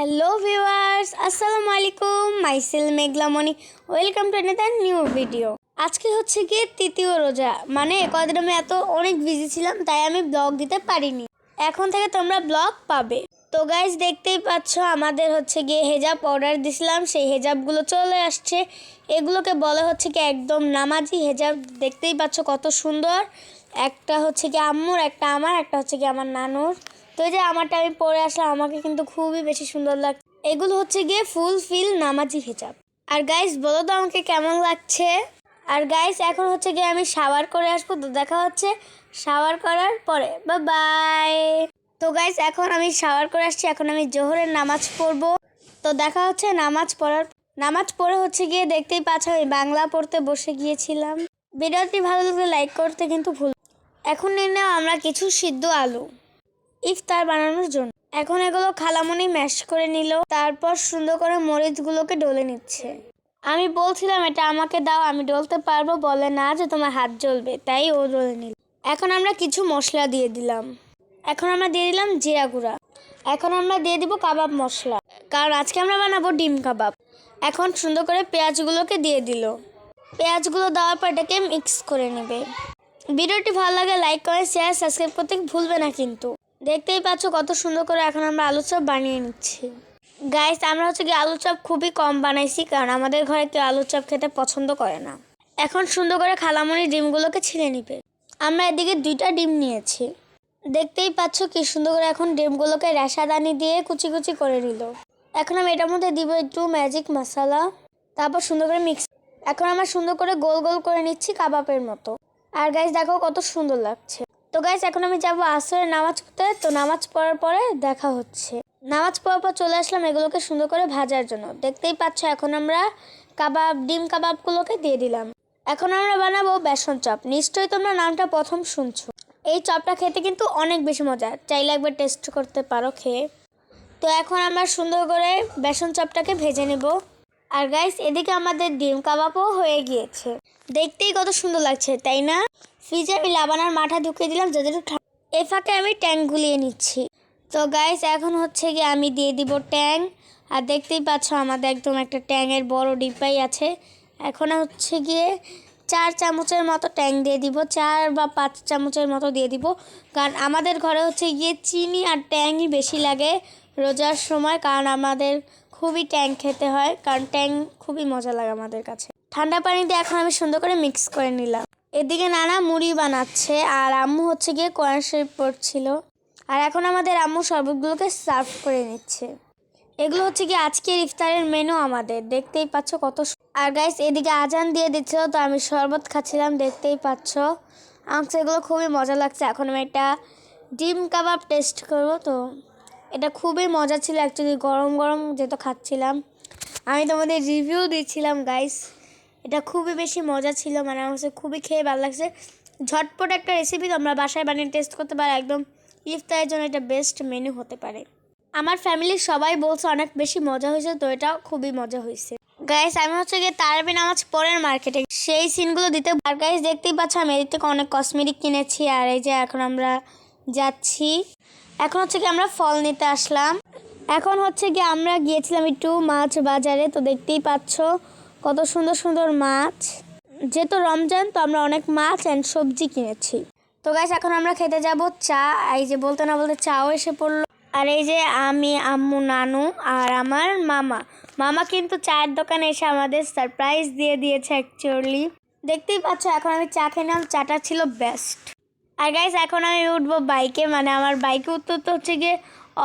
Hello viewers আসসালামু আলাইকুম myself Meghlamoni welcome to another new video আজকে হচ্ছে গিয়ে তৃতীয় রোজা। মানে কদিন আমি এত অনেক বিজি ছিলাম, তাই আমি ব্লগ দিতে পারিনি। এখন থেকে তোমরা ব্লগ পাবে। তো গাইজ দেখতেই পাচ্ছ, আমাদের হচ্ছে গিয়ে হেজাব অর্ডার দিছিলাম। সেই হেজাবগুলো চলে আসছে। এগুলোকে বলা হচ্ছে কি একদম নামাজি হেজাব দেখতেই পাচ্ছ কত সুন্দর। একটা হচ্ছে কি আম্মুর, একটা আমার, একটা হচ্ছে কি আমার নানুর। তো যে আমারটা আমি পরে আসলাম, আমাকে কিন্তু খুবই বেশি সুন্দর লাগছে এগুলো হচ্ছে গিয়ে ফুল ফিল নামাজি হিজাব। আর গাইস বলো তো আমাকে কেমন লাগছে? আর গাইস এখন হচ্ছে গিয়ে আমি শাওয়ার করে আসব, তো দেখা হচ্ছে শাওয়ার করার পরে। বা বাই তো গাইস এখন আমি শাওয়ার করে আসছি, এখন আমি জোহরের নামাজ পড়ব। তো দেখা হচ্ছে নামাজ পড়ার, নামাজ পড়ে হচ্ছে গিয়ে দেখতেই পাচ্ছ, আমি বাংলা পড়তে বসে গিয়েছিলাম। ভিডিওটি ভালো লাগলে লাইক করতে কিন্তু ভুল এখন নিয়ে নাও আমরা কিছু সিদ্ধ আলু। ইফতার বানানোর জন্য। এখন এগুলো খালামনি ম্যাশ করে নিল, তারপর সুন্দর করে মরিচগুলোকে ডলে নিচ্ছে। আমি বলছিলাম, এটা আমাকে দাও, আমি ডলতে পারব। বলে, না, যে তোমার হাত জ্বলবে। তাই ও ডলে নিল। এখন আমরা কিছু মশলা দিয়ে দিলাম। এখন আমরা দিয়ে দিলাম জিরা গুঁড়া। এখন আমরা দিয়ে দিব কাবাব মশলা। কারণ আজকে আমরা বানাবো ডিম কাবাব। এখন সুন্দর করে পেঁয়াজগুলোকে দিয়ে দিল। পেঁয়াজগুলো দেওয়ার পর এটাকে মিক্স করে নেবে। ভিডিওটি ভালো লাগে লাইক করে শেয়ার, সাবস্ক্রাইব করতে ভুলবে না কিন্তু। দেখতেই পাচ্ছ কত সুন্দর করে এখন আমরা আলু চপ বানিয়ে নিচ্ছি। গাইস আমরা হচ্ছে কি আলু চপ খুবই কম বানাইছি কারণ আমাদের ঘরে কেউ আলু চপ খেতে পছন্দ করে না। এখন সুন্দর করে খালামুনি ডিমগুলোকে ছিলে নিবে। আমরা এদিকে দুইটা ডিম নিয়েছি। দেখতেই পাচ্ছ কি সুন্দর করে এখন ডিমগুলোকে রেশাদানি দিয়ে কুচি কুচি করে নিল। এখন আমি এটার মধ্যে দিব একটু ম্যাজিক মশলা তারপর সুন্দর করে মিক্স এখন আমরা সুন্দর করে গোল গোল করে নিচ্ছি কাবাবের মতো। আর গাইস দেখো কত সুন্দর লাগছে। তো গাইস এখন আমি যাব আসরের নামাজ পড়তে। তো নামাজ পড়ার পরে দেখা হচ্ছে। নামাজ পড়ার পর চলে আসলাম এগুলোকে সুন্দর করে ভাজার জন্য। দেখতেই পাচ্ছ, এখন আমরা কাবাব, ডিম কাবাবগুলোকে দিয়ে দিলাম। এখন আমরা বানাবো বেসন চপ। নিশ্চয়ই তোমরা নামটা প্রথম শুনছো। এই চপটা খেতে কিন্তু অনেক বেশি মজা। চাইলে একবার টেস্ট করতে পারো খেয়ে। তো এখন আমরা সুন্দর করে বেসন চপটাকে ভেজে নেব। আর গাইস এদিকে আমাদের ডিম কাবাবও হয়ে গিয়েছে। দেখতেই কত সুন্দর লাগছে, তাই না? ফ্রিজে আমি লাবানার মাথা ঢুকিয়ে দিলাম একটু এ ফাঁকে আমি ট্যাঙ্ক গুলিয়ে নিচ্ছি। তো গাইস এখন হচ্ছে গিয়ে আমি দিয়ে দিব ট্যাং আর দেখতেই পাচ্ছ আমাদের একদম একটা ট্যাঙের বড় ডিব্বাই আছে। এখন হচ্ছে গিয়ে চার চামচের মতো ট্যাং দিয়ে দিব, চার বা পাঁচ চামচের মতো দিয়ে দিব। কারণ আমাদের ঘরে হচ্ছে গিয়ে চিনি আর ট্যাংই বেশি লাগে রোজার সময়, কারণ আমাদের খুবই ট্যাং খেতে হয়, কারণ ট্যাং খুবই মজা লাগে আমাদের কাছে। ঠান্ডা পানি দিয়ে এখন আমি সুন্দর করে মিক্স করে নিলাম। এদিকে নানা মুড়ি বানাচ্ছে আর আম্মু হচ্ছে গিয়ে কোরআন শরীফ পড়ছিল। আর এখন আমাদের আম্মু শরবতগুলোকে সার্ভ করে নিচ্ছে। এগুলো হচ্ছে কি আজকের ইফতারের মেনু আমাদের। দেখতেই পাচ্ছ কত আর গাইস এদিকে আজান দিয়ে দিচ্ছিল তো আমি শরবত খাচ্ছিলাম, দেখতেই পাচ্ছ। আমার এগুলো খুবই মজা লাগছে। এখন আমি একটা ডিম কাবাব টেস্ট করব তো। এটা খুবই মজা ছিল অ্যাকচুয়ালি গরম গরম যেহেতু খাচ্ছিলাম। আমি তোমাদের রিভিউ দিচ্ছিলাম গাইস এটা খুবই বেশি মজা ছিল মানে আমার কাছে খুবই খেয়ে ভালো লাগছে। ঝটপট একটা রেসিপি তোমরা বাসায় বানিয়ে টেস্ট করতে পারো, একদম ইফতারের জন্য এটা বেস্ট মেনু হতে পারে। আমার ফ্যামিলির সবাই বলছে অনেক বেশি মজা হয়েছে, তো এটাও খুবই মজা হয়েছে। গাইস আমি হচ্ছে গিয়ে তারাবি নামাজ পরের মার্কেটে সেই সিনগুলো দিতে আর গাইস দেখতেই পাচ্ছ আমি এদিক থেকে অনেক কসমেটিক কিনেছি, আর এই যে এখন আমরা যাচ্ছি। এখন হচ্ছে কি আমরা ফল নিতে আসলাম। এখন হচ্ছে কি আমরা গিয়েছিলাম একটু মাছ বাজারে, তো দেখতেই পাচ্ছ কত সুন্দর সুন্দর মাছ। যেহেতু রমজান, তো আমরা অনেক মাছ অ্যান্ড সবজি কিনেছি। তো গাইস এখন আমরা খেতে যাব চা। এই যে বলতে না বলতে চাও এসে পড়ল। আর এই যে আমি, আম্মু, নানু আর আমার মামা। মামা কিন্তু চায়ের দোকানে এসে আমাদের সারপ্রাইজ দিয়ে দিয়েছে অ্যাকচুয়ালি দেখতেই পাচ্ছ, এখন আমি চা খেয়ে খেলাম চাটা ছিল বেস্ট আর গাইস এখন আমি উঠবো বাইকে মানে আমার বাইকে উঠতে তো হচ্ছে গিয়ে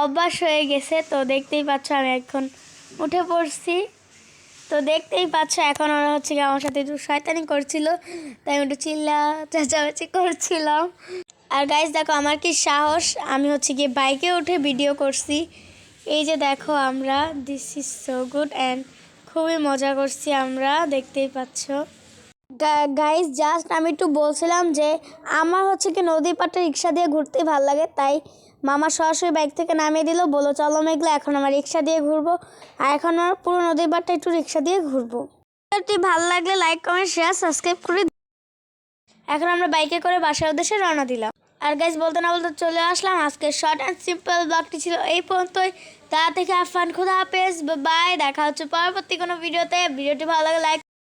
অভ্যাস হয়ে গেছে। তো দেখতেই পাচ্ছ, আমি এখন উঠে পড়ছি। তো দেখতেই পাচ্ছ, এখন ওরা হচ্ছে গিয়ে আমার সাথে একটু শয়তানি করছিল, তাই আমি একটু চিল্লা চেঁচামেচি করছিলাম। আর গাইস দেখো আমার কি সাহস? আমি হচ্ছে গিয়ে বাইকে উঠে ভিডিও করছি। এই যে দেখো আমরা this is so good and খুবই মজা করছি আমরা, দেখতেই পাচ্ছ। গাইস জাস্ট আমি একটু বলছিলাম যে, আমার হচ্ছে কি নদীর পাড়ে রিক্সা দিয়ে ঘুরতে ভালো লাগে, তাই মামা সরাসরি বাইক থেকে নামিয়ে দিল বলো চলো মেঘলা, এখন আমার রিক্সা দিয়ে ঘুরবো। আর এখন আমার পুরো নদীর পাড়টা একটু রিক্সা দিয়ে ঘুরবো। ভিডিওটি ভালো লাগলে লাইক, কমেন্ট শেয়ার সাবস্ক্রাইব করে এখন আমরা বাইকে করে বাসার উদ্দেশ্যে রওনা দিলাম। আর গাইজ বলতে না বলতে চলে আসলাম। আজকে শর্ট অ্যান্ড সিম্পল ব্লগটি ছিল এই পর্যন্তই। তা থেকে আফান খুদা হাফেজ বাই দেখা হচ্ছে পরবর্তী কোনো ভিডিওতে ভিডিওটি ভালো লাগে লাইক